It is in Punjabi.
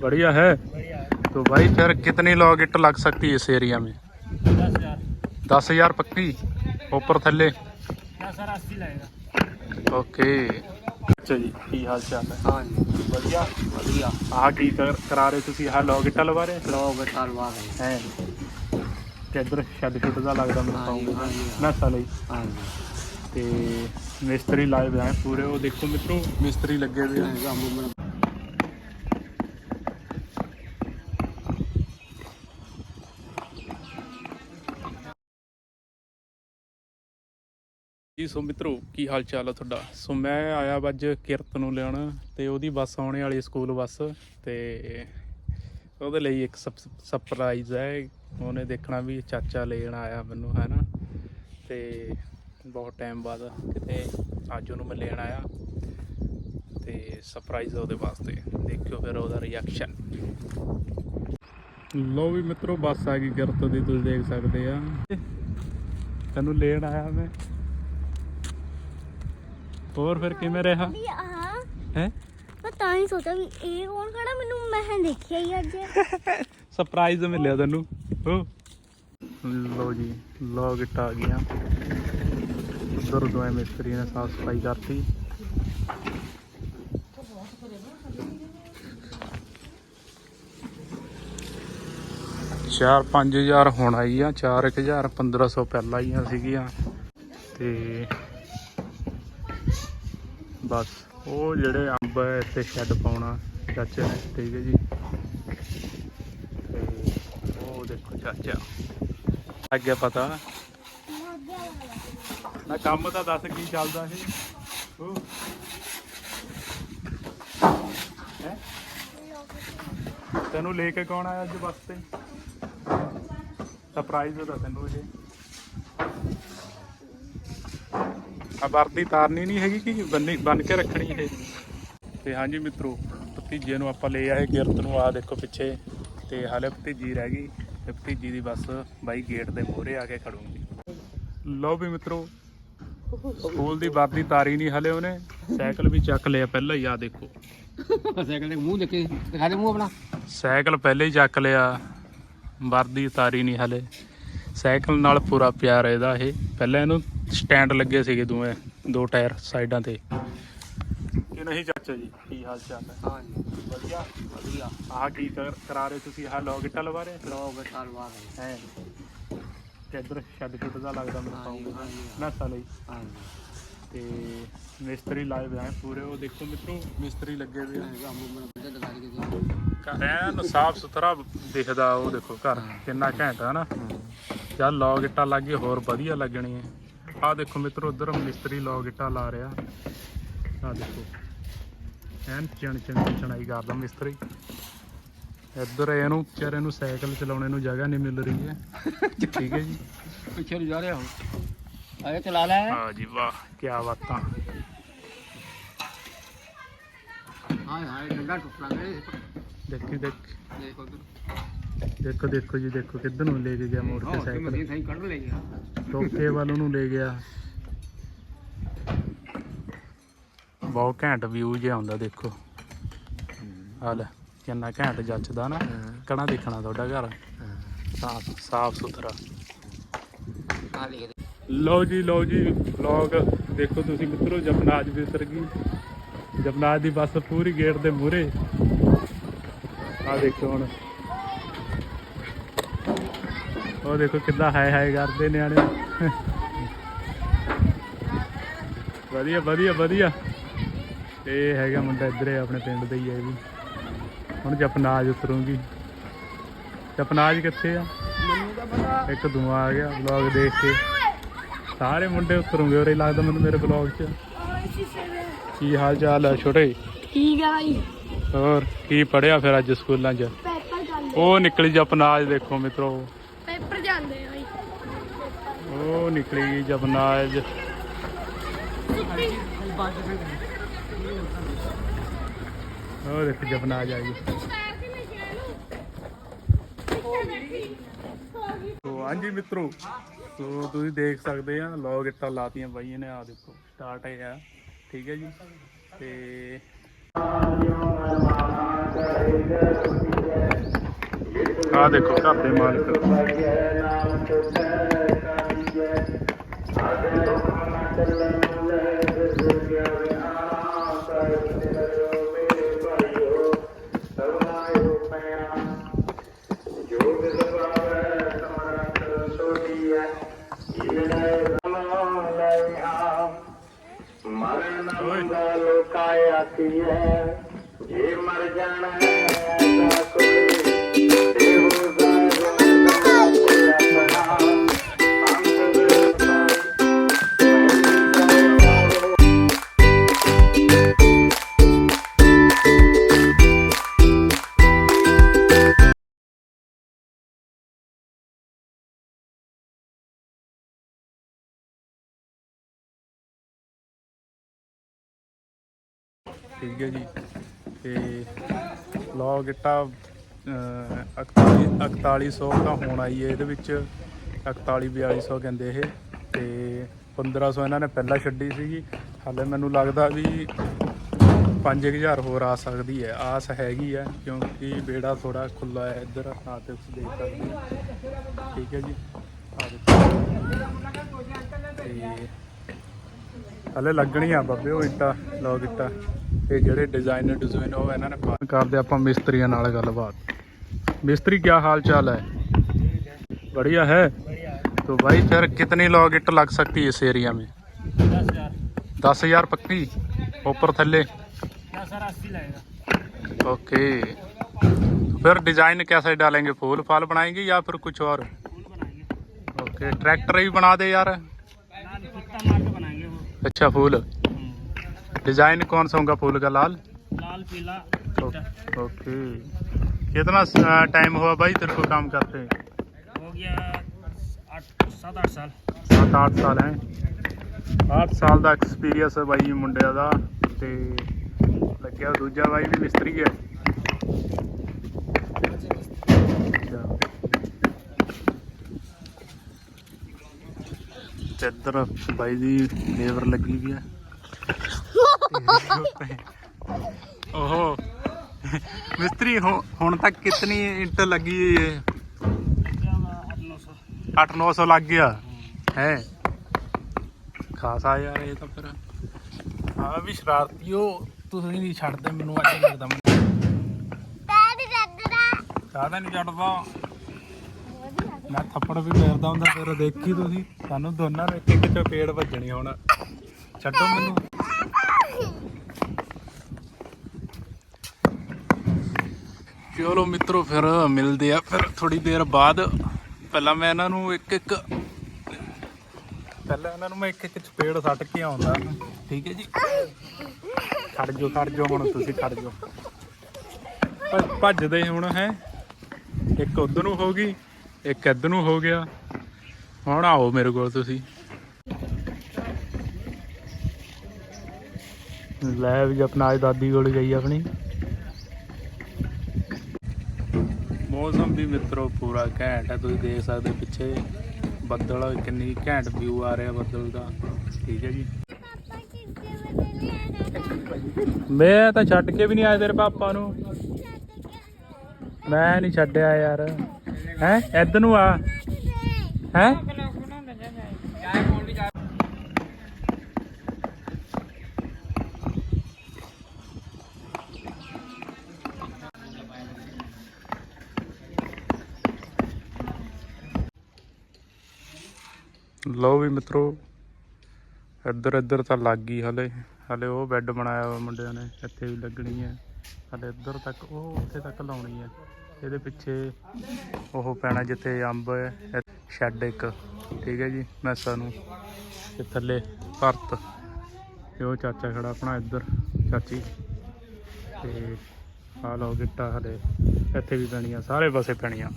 बढ़िया है बढ़िया है तो भाई फिर कितनी लॉग इट लग सकती है इस एरिया में दस हजार दस हजार पक्की ऊपर थल्ले दस हजार अस्सी लगेगा ਓਕੇ ਅੱਛਾ ਜੀ ਕੀ ਹਾਲ ਚਾਲ ਹੈ हाँ जी ਵਧੀਆ बढ़िया ਆਹ ਕੀ ਕਰ- ਕਰਾ ਰਹੇ ਤੁਸੀਂ ਆਹ ਲੌਗ ਇੱਟਾਂ ਲਵਾ ਰਹੇ लोग तलवा गए ਹੈ ਤੇ ਇੱਧਰ ਸ਼ੈੱਡ ਸ਼ੁੱਡ ਦਾ ਲੱਗਦਾ ਮੈਨੂੰ ਹਾਂ ਜੀ, ਪਾਉਂਗੇ ਹਾਂ ਜੀ। ਮੈਸਾਂ ਲਈ हाँ जी ਤੇ ਮਿਸਤਰੀ ਲਾਏ ਹੋਏ ਆ ਪੂਰੇ ਉਹ ਦੇਖੋ ਮਿੱਤਰੋ ਮਿਸਤਰੀ ਲੱਗੇ ਹੋਏ ਆ ਜੀ ਸੋ ਮਿੱਤਰੋ, ਕੀ ਹਾਲ ਚਾਲ ਆ ਤੁਹਾਡਾ? ਸੋ ਮੈਂ ਆਇਆ ਵਾ ਅੱਜ ਕਿਰਤ ਨੂੰ ਲੈਣ ਤੇ ਉਹਦੀ ਬੱਸ ਆਉਣੇ ਵਾਲੀ ਸਕੂਲ ਬੱਸ ਤੇ ਉਹਦੇ ਲਈ ਇੱਕ ਸਰਪ੍ਰਾਈਜ਼ ਹੈ। ਉਹਨੇ ਦੇਖਣਾ ਵੀ ਚਾਚਾ ਲੈਣ ਆਇਆ ਮੈਨੂੰ, ਹੈ ਨਾ? ਤੇ ਬਹੁਤ ਟਾਈਮ ਬਾਅਦ ਕਿਤੇ ਅੱਜ ਉਹਨੂੰ ਮੈਂ ਲੈਣ ਆਇਆ ਤੇ ਸਰਪ੍ਰਾਈਜ਼ ਉਹਦੇ ਵਾਸਤੇ। ਦੇਖਿਓ ਫਿਰ ਉਹਦਾ ਰਿਐਕਸ਼ਨ ਲੋ ਵੀ ਮਿੱਤਰੋ, ਬੱਸ ਆ ਗਈ ਕਿਰਤ ਦੀ, ਤੁਸੀਂ ਦੇਖ ਸਕਦੇ ਆ। ਤੈਨੂੰ ਲੈਣ ਆਇਆ ਮੈਂ। ਹੋਰ ਫਿਰ ਕਿਵੇਂ ਰਿਹਾ? ਵੀ ਆਹ ਹੈ? ਮੈਂ ਤਾਂ ਹੀ ਸੋਚਿਆ ਵੀ ਇਹ ਕੌਣ ਖੜਾ? ਮੈਨੂੰ ਮੈਂ ਦੇਖਿਆ ਹੀ ਅੱਜ। ਸਰਪ੍ਰਾਈਜ਼ ਮਿਲਿਆ ਤੈਨੂੰ। ਹੋ। ਲੋ ਜੀ ਲੋ ਗਿੱਟ ਆ ਗਈਆਂ ਉਧਰ ਦੋਏ ਮਿਸਤਰੀ ਨੇ ਸਾਫ਼ ਸਫ਼ਾਈ ਕਰਤੀ। ਚਾਰ ਪੰਜ ਹਜ਼ਾਰ ਹੁਣ ਆਈ ਆ 4000 1500 ਪਹਿਲਾਂ ਆਈਆਂ ਸੀਗੀਆਂ। ਤੇ ਬਸ, ਉਹ ਜਿਹੜੇ ਅੰਬ ਇੱਥੇ ਸ਼ੈੱਡ ਪਾਉਣਾ ਚਾਚੇ ਨੇ, ਠੀਕ ਹੈ ਜੀ। ਤੇ ਉਹ ਦੇਖੋ ਚਾਚਾ। ਅੱਗੇ ਪਤਾ ਨਾ ਕੰਮ ਤਾਂ ਦੱਸ ਕੀ ਚੱਲਦਾ ਇਹ? ਉਹ। ਤੈਨੂੰ ਲੈ ਕੇ ਕੌਣ ਆਇਆ ਅੱਜ ਬੱਸ ਤੇ? ਸਰਪ੍ਰਾਈਜ਼ ਉਹਦਾ ਤੈਨੂੰ ਇਹ। ਆ ਵਰਦੀ ਤਾਰਨੀ ਨਹੀਂ ਹੈਗੀ ਕਿ ਬੰਨੀ ਬੰਨ ਕੇ ਰੱਖਣੀ ਇਹ। ਤੇ ਹਾਂਜੀ ਮਿੱਤਰੋ ਭਤੀਜੇ ਨੂੰ ਆਪਾਂ ਲੈ ਆਏ ਗਿਰਤ ਨੂੰ। ਆ ਦੇਖੋ ਪਿੱਛੇ ਤੇ ਹਾਲੇ ਭਤੀਜੀ ਰਹਿ ਗਈ ਤੇ ਭਤੀਜੀ ਦੀ ਬਸ ਬਾਈ ਗੇਟ ਦੇ ਮੋਹਰੇ ਆ ਕੇ ਖੜੂਗੀ। ਲਓ ਵੀ ਮਿੱਤਰੋ ਸਕੂਲ ਦੀ ਵਰਦੀ ਤਾਰੀ ਨਹੀਂ ਹਲੇ ਉਹਨੇ ਸਾਈਕਲ ਵੀ ਚੱਕ ਲਿਆ ਪਹਿਲਾਂ ਹੀ ਆ ਦੇਖੋ। ਸਾਈਕਲ ਦੇ ਮੂੰਹ ਦੇਖੇ ਦਿਖਾ ਦੇ ਮੂੰਹ ਆਪਣਾ। ਸਾਈਕਲ ਪਹਿਲੇ ਹੀ ਚੱਕ ਲਿਆ ਵਰਦੀ ਤਾਰੀ ਨਹੀਂ ਹਲੇ। ਸਾਈਕਲ ਨਾਲ ਪੂਰਾ ਪਿਆਰ ਇਹਦਾ ਇਹ ਪਹਿਲਾਂ ਇਹਨੂੰ ਸਟੈਂਡ ਲੱਗੇ ਸੀਗੇ ਦੋਵੇਂ ਦੋ ਟਾਇਰ ਸਾਈਡਾਂ ਤੇ। ਇਹ ਨਹੀਂ ਚਾਚਾ ਜੀ? ਕੀ ਹਾਲ ਚਾਲ ਹੈ? ਹਾਂਜੀ ਵਧੀਆ ਵਧੀਆ। ਆਹ ਕੀ ਕਰਾ ਰਹੇ ਤੁਸੀਂ? ਆਹ ਲੌਗ ਇੱਟਾਂ ਲਵਾ ਰਹੇ? ਲੋਗ ਤਲਵਾਰ ਹੈ? ਤੇ ਇੱਧਰ ਛੱਡ ਛੁੱਟ ਦਾ ਲੱਗਦਾ ਮੈਨੂੰ ਹਾਂਜੀ, ਪਾਉਂਗਾ ਹਾਂਜੀ, ਹਾਂ। ਨਾਸਾ ਤੇ ਮਿਸਤਰੀ ਲਾਏ ਹੋਏ ਪੂਰੇ। ਉਹ ਦੇਖੋ ਮਿੱਤਰੋ ਮਿਸਤਰੀ ਲੱਗੇ ਹੋਏ ਆ। ਕੰਮ ਮਨ ਬੜਾ ਦਗਾ ਕੇ ਦੇ ਘਰ ਐਨ ਸਾਫ਼ ਸੁਥਰਾ ਦਿਖਦਾ ਉਹ ਦੇਖੋ ਘਰ। ਕਿੰਨਾ ਘੈਂਟ ਹੈ ਨਾ। ਜਦ ਲੌਗ ਇੱਟਾਂ ਲੱਗ ਗਈ ਹੋਰ ਵਧੀਆ ਲੱਗਣੀ ਹੈ। ਆ ਦੇਖੋ ਮਿੱਤਰੋ ਉਧਰ ਮਿਸਤਰੀ ਲੋ ਗਿੱਟਾ ਲਾ ਰਿਹਾ। ਆ ਦੇਖੋ ਐਨ ਚਣ ਚਣ ਚਣਾਈ ਕਰਦਾ ਮਿਸਤਰੀ। ਇੱਧਰ ਇਹਨੂੰ ਚਿਹਰੇ ਨੂੰ ਸਾਈਕਲ ਚਲਾਉਣੇ ਨੂੰ ਜਗ੍ਹਾ ਨਹੀਂ ਮਿਲ ਰਹੀ ਹੈ। ਠੀਕ ਹੈ ਜੀ। ਪਿੱਛੇ ਜਾ ਰਿਹਾ ਹੁਣ। ਆਏ ਚਲਾ ਲੈ। ਹਾਂ ਜੀ ਵਾਹ ਕੀ ਬਾਤਾਂ। ਹਾਂ ਹਾਂ ਡੰਡਾ ਟੁੱਟ ਲੰਗਾ ਦੇਖ ਦੇਖ। ਦੇਖ ਉਧਰ। ਦੇਖੋ ਦੇਖੋ ਜੀ ਦੇਖੋ ਕਿੱਧਰ ਨੂੰ ਲੈ ਕੇ ਗਿਆ ਮੋਟਰਸਾਈਕਲ। ਟੋਕੇ ਵੱਲ ਨੂੰ ਲੈ ਗਿਆ। ਬਹੁਤ ਘੈਂਟ ਵਿਊ ਜਿਹਾ ਆਉਂਦਾ ਦੇਖੋ। ਆ ਲੈ ਕਿੰਨਾ ਘੈਂਟ ਜੱਚਦਾ ਨਾ। ਕਣਾ ਦੇਖਣਾ ਤੁਹਾਡਾ ਘਰ। ਸਾਫ਼ ਸਾਫ਼ ਸੁਥਰਾ। ਲਓ ਜੀ ਲਓ ਜੀ ਵਲੌਗ ਦੇਖੋ ਤੁਸੀਂ ਮਿੱਤਰੋ ਜਪਨਾਜ ਉਤਰ ਗਈ। ਜਪਨਾਜ ਦੀ ਬੱਸ ਪੂਰੀ ਗੇਟ ਦੇ ਮੂਹਰੇ। ਆ ਦੇਖੋ ਹੁਣ। ਉਹ ਦੇਖੋ ਕਿੱਦਾਂ ਹਾਏ ਹਾਏ ਕਰਦੇ ਨਿਆਣੇ। ਵਧੀਆ ਵਧੀਆ ਵਧੀਆ। ਇਹ ਹੈਗਾ ਮੁੰਡਾ ਇੱਧਰ ਆਪਣੇ ਪਿੰਡ ਦਾ ਹੀ ਹੈ ਇਹ ਵੀ ਹੁਣ ਜਪਨਾਜ ਉਤਰੂਗੀ। ਜਪਨਾਜ ਕਿੱਥੇ ਆ? ਇੱਕ ਧੂਆ ਆ ਗਿਆ ਵਲੌਗ ਦੇਖ ਕੇ। ਸਾਰੇ ਮੁੰਡੇ ਉਤਰੂਗੇ ਉਰੇ ਲੱਗਦਾ ਮੈਨੂੰ ਮੇਰੇ ਵਲੌਗ 'ਚ। ਕੀ ਹਾਲ ਚਾਲ ਹੈ ਛੋਟੇ? ਠੀਕ ਆ ਭਾਈ। ਹੋਰ ਕੀ ਪੜਿਆ ਫਿਰ ਅੱਜ ਸਕੂਲਾਂ 'ਚ? ਉਹ ਨਿਕਲੀ ਜਪਨਾਜ ਦੇਖੋ ਮਿੱਤਰੋ। ਜਾਂਦੇ ਆ ਉਹ ਨਿਕਲੀ ਜਪਨਾਜ ਉਹ ਦੇਖ ਜਪਨਾਜ ਆ ਗਈ। ਸੋ ਹਾਂਜੀ ਮਿੱਤਰੋ, ਸੋ ਤੁਸੀਂ ਦੇਖ ਸਕਦੇ ਆ ਲੌਗ ਇੱਟਾਂ ਲਾਤੀਆਂ ਬਾਈਆਂ ਨੇ ਆ ਦੇਖੋ ਸਟਾਰਟ ਹੈ ਆ, ਠੀਕ ਹੈ ਜੀ? ਤੇ ਆ ਦੇਖੋ, ਘਰ ਦੇ ਮਾਲਕ। ਓਏ ਲੋਕਾਏ ਆਤੀ ਹੈ ਜੇ ਮਰ ਜਾਣਾ ਠੀਕ ਹੈ ਜੀ। ਤੇ ਲੌ ਗਿੱਟਾ 41 4100 ਤਾਂ ਹੁਣ ਆਈ ਹੈ ਇਹਦੇ ਵਿੱਚ। 41 4200 ਕਹਿੰਦੇ ਇਹ। ਤੇ 1500 ਇਹਨਾਂ ਨੇ ਪਹਿਲਾਂ ਛੱਡੀ ਸੀਗੀ। ਹਾਲੇ ਮੈਨੂੰ ਲੱਗਦਾ ਵੀ 5000 ਹੋਰ ਆ ਸਕਦੀ ਹੈ। ਆਸ ਹੈਗੀ ਹੈ, ਕਿਉਂਕਿ ਬੇੜਾ ਥੋੜਾ ਖੁੱਲਾ ਹੈ ਇੱਧਰ ਆ ਤੇ ਤੁਸੀਂ ਦੇਖ ਸਕਦੇ ਠੀਕ ਹੈ ਜੀ। ਆ ਦੇਖੋ। ਹਲੇ ਲੱਗਣੀ ਆ ਬਾਬੇ ਉਹ ਇੱਟਾਂ ਲੋਕ ਇੱਟਾਂ ਤੇ ਜਿਹੜੇ ਡਿਜ਼ਾਈਨਰ ਡਿਜ਼ਾਈਨ ਉਹ ਇਹਨਾਂ ਨੇ ਪਾ ਕਰਦੇ ਆਪਾਂ ਮਿਸਤਰੀਆਂ ਨਾਲ ਗੱਲਬਾਤ मिस्त्री क्या हाल चाल है बढ़िया है तो भाई फिर कितनी लॉग इट लग सकती है इस एरिया में दस हजार दस हजार पक्की ऊपर थल्ले दस हजार अस्सी लगेगा ओके तो फिर डिजाइन कैसे डालेंगे फूल फाल बनाएंगे या फिर कुछ और फूल बनाएंगे ओके ट्रैक्टर भी बना दे यार अच्छा फूल हम्म। डिजाइन कौन सा होगा फूल का लाल लाल पीला ओ- चिट्टा। ओके कितना टाइम हुआ भाई तेरे को काम करते हो गया आठ सात आठ साल ਸੱਤ ਅੱਠ ਸਾਲ ਹੈ 8 ਸਾਲ ਦਾ ਐਕਸਪੀਰੀਅੰਸ ਹੈ ਬਾਈ ਮੁੰਡਿਆਂ ਦਾ ਤੇ ਲੱਗਿਆ ਦੂਜਾ ਬਾਈ ਵੀ ਮਿਸਤਰੀ ਹੈ ਤੇ ਇੱਧਰ ਬਾਈ ਦੀ ਲੇਬਰ ਲੱਗੀ ਵੀ ਆ। ਓਹੋ। ਮਿਸਤਰੀ ਹੁਣ ਤੱਕ ਕਿੰਨੀ ਇੰਟ ਲੱਗੀ ਹੈ 8-900 ਲੱਗ ਗਿਆ। ਹੈ। ਖਾਸਾ ਯਾਰ ਇਹ ਤਾਂ ਫਿਰ। ਹਾਂ ਵੀ ਸ਼ਰਾਰਤੀਓ ਤੁਸੀਂ ਨਹੀਂ ਛੱਡਦੇ ਮੈਨੂੰ ਅੱਜ ਲੱਗਦਾ। ਮੈਂ ਤਾਂ ਨਹੀਂ ਛੱਡਦਾ। ਮੈਂ ਥੱਪੜ ਵੀ ਫੇਰਦਾ ਹੁੰਦਾ, ਫਿਰ ਦੇਖੀ ਤੁਸੀਂ। ਸਾਨੂੰ ਦੋਨਾਂ ਨੂੰ ਇੱਕ ਇੱਕ ਚਪੇੜ ਵੱਜਣੀ ਹੁਣ ਛੱਡੋ ਮੈਨੂੰ। ਚਲੋ ਮਿੱਤਰੋ, ਫਿਰ ਮਿਲਦੇ ਆ। ਫਿਰ ਥੋੜੀ ਦੇਰ ਬਾਅਦ ਪਹਿਲਾਂ ਮੈਂ ਇਹਨਾਂ ਨੂੰ ਇੱਕ ਇੱਕ ਪਹਿਲਾਂ ਇਹਨਾਂ ਨੂੰ ਮੈਂ ਇੱਕ ਇੱਕ ਚਪੇੜ ਸੱਟ ਕੇ ਆਉਂਦਾ। ਠੀਕ ਹੈ ਜੀ? ਖੜ ਜੋ ਖੜ ਜੋ ਹੁਣ ਤੁਸੀਂ, ਖੜ ਜੋ ਭੱਜ- ਭੱਜਦੇ ਹੁਣ, ਹੈ। ਇੱਕ ਉਧਰ ਨੂੰ ਹੋ ਗਈ। ਇੱਕ ਇੱਧਰ ਨੂੰ ਹੋ ਗਿਆ। ਹੁਣ ਆਓ ਮੇਰੇ ਕੋਲ ਤੁਸੀਂ। ਲੈ ਵੀ ਆਪਣਾ ਅੱਜ ਦਾਦੀ ਕੋਲ ਗਈ ਆਪਣੀ। ਮੌਸਮ ਵੀ ਮਿੱਤਰੋ ਪੂਰਾ ਘੈਂਟ ਹੈ ਤੁਸੀਂ ਦੇਖ ਸਕਦੇ ਹੋ ਪਿੱਛੇ। ਬੱਦਲ ਕਿੰਨੀ ਘੈਂਟ ਵਿਊ ਆ ਰਿਹਾ ਬੱਦਲ ਦਾ। ਠੀਕ ਹੈ ਜੀ। ਮੈਂ ਤਾਂ ਛੱਡ ਕੇ ਵੀ ਨਹੀਂ ਆਇਆ ਤੇਰੇ ਪਾਪਾ ਨੂੰ। ਮੈਂ ਨਹੀਂ ਛੱਡਿਆ ਯਾਰ। ਹੈ? ਇੱਧਰ ਨੂੰ ਆ। ਹੈ? ਲਓ ਵੀ ਮਿੱਤਰੋ, ਇੱਧਰ ਇੱਧਰ ਤਾਂ ਲੱਗ ਗਈ ਹਲੇ। ਹਲੇ ਉਹ ਬੈੱਡ ਬਣਾਇਆ ਵਾ ਮੁੰਡਿਆਂ ਨੇ, ਇੱਥੇ ਵੀ ਲੱਗਣੀ ਹੈ। ਹਲੇ ਇੱਧਰ ਤੱਕ, ਉਹ ਉੱਥੇ ਤੱਕ ਲਾਉਣੀ ਹੈ। ਇਹਦੇ ਪਿੱਛੇ ਉਹ ਪੈਣਾ ਜਿੱਥੇ ਅੰਬ ਹੈ ਸ਼ੈੱਡ ਇੱਕ, ਠੀਕ ਹੈ ਜੀ, ਮੈਸਾਂ ਨੂੰ। ਤੇ ਥੱਲੇ ਭਰਤ ਤੇ ਉਹ ਚਾਚਾ ਖੜਾ ਆਪਣਾ ਇੱਧਰ, ਚਾਚੀ। ਤੇ ਆ ਲਓ ਗਿੱਟਾ ਹਲੇ, ਇੱਥੇ ਵੀ ਪੈਣੀਆਂ, ਸਾਰੇ ਪਾਸੇ ਪੈਣੀਆਂ।